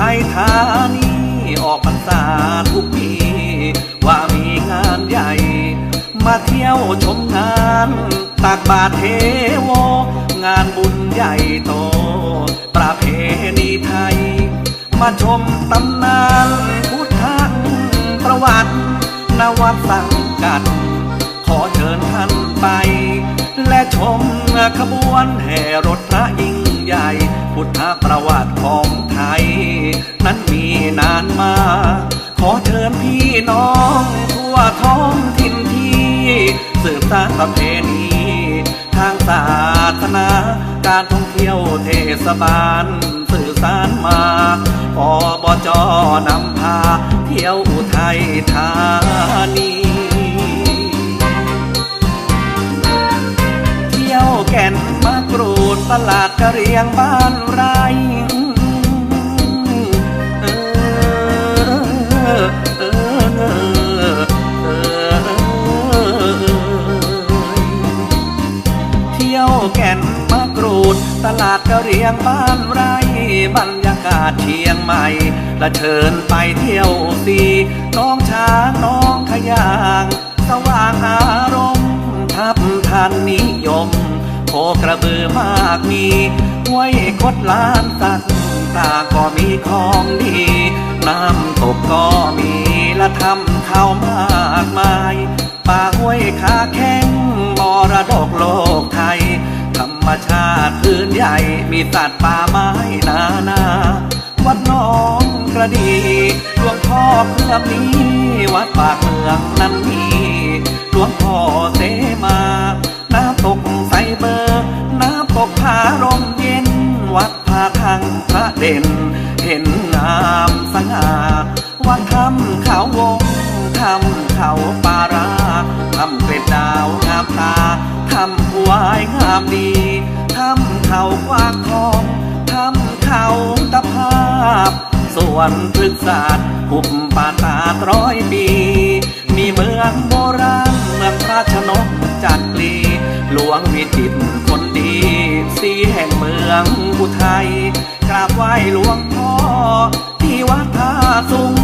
ทัยธานีออกพรรษาทุกปี ว่ามีงานใหญ่ มาเที่ยวชมงานตักบาทเทโวงานบุญใหญ่โต ประเพณีไทย มาชมตำนานพุทธังประวัตินวัดสังกัด ขอเชิญท่านไป และชมขบวนแห่รถพระอิง ใหญ่ พุทธประวัติของไทย นั้นมีนานมา ขอเชิญพี่น้องทั่วท้องถิ่นที่สืบสานประเพณีทางศาสนา การท่องเที่ยวเทศบาล สื่อสารมาอบจนำพา เที่ยวอุทัยธานี ตลาดกะเรียงบ้านไรเที่ยวแก่นมะกรูด ตลาดกะเรียงบ้านไรบรรยากาศเชียงใหม่และเชิญไปเที่ยวสีน้องช้างน้องขยาง สว่างอารมณ์ทับทันนิยม โคกระบือมากมีห้วยคดล้านสัตว์ตาก็มีของดี น้ำตกก็มีและทำข้าวมากมาย ป่าห้วยขาแข้งมรดกโลกไทย ธรรมชาติพื้นใหญ่มีสัตว์ป่าไม้นานา วัดน้องกระดีหลวงพ่อเพื่อมีวัดปากเมืองนั้นมีหลวงพ่อ เด่น เห็นงามสง่าวัดทำเขาวงทำเขาปาราทำเกล็ดดาวงามตาทำหวายงามดีทำเขากว้างทองทำเขาตะภาพ ส่วนพฤกษาสตร์หุบป่าตาร้อยปี มีเมืองโบราณเมืองราชนกจัดลีหลวงวิจิตรคนดีสีแห่ง องอุทัยกราบไหว้หลวงพ่อ ที่วัดท่าสุง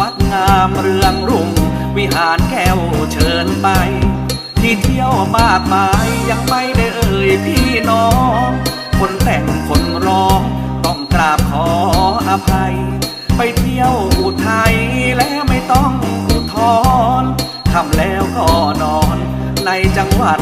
วัดงามเรืองรุ่ง วิหารแก้วเชิญไป ที่เที่ยวมากมายยังไม่ได้เอ่ยพี่น้อง คนแต่งคนร้องต้องกราบขออภัย ไปเที่ยวอุทัยแล้วไม่ต้องอุทธรณ์ทำแล้วก็นอนในจังหวัด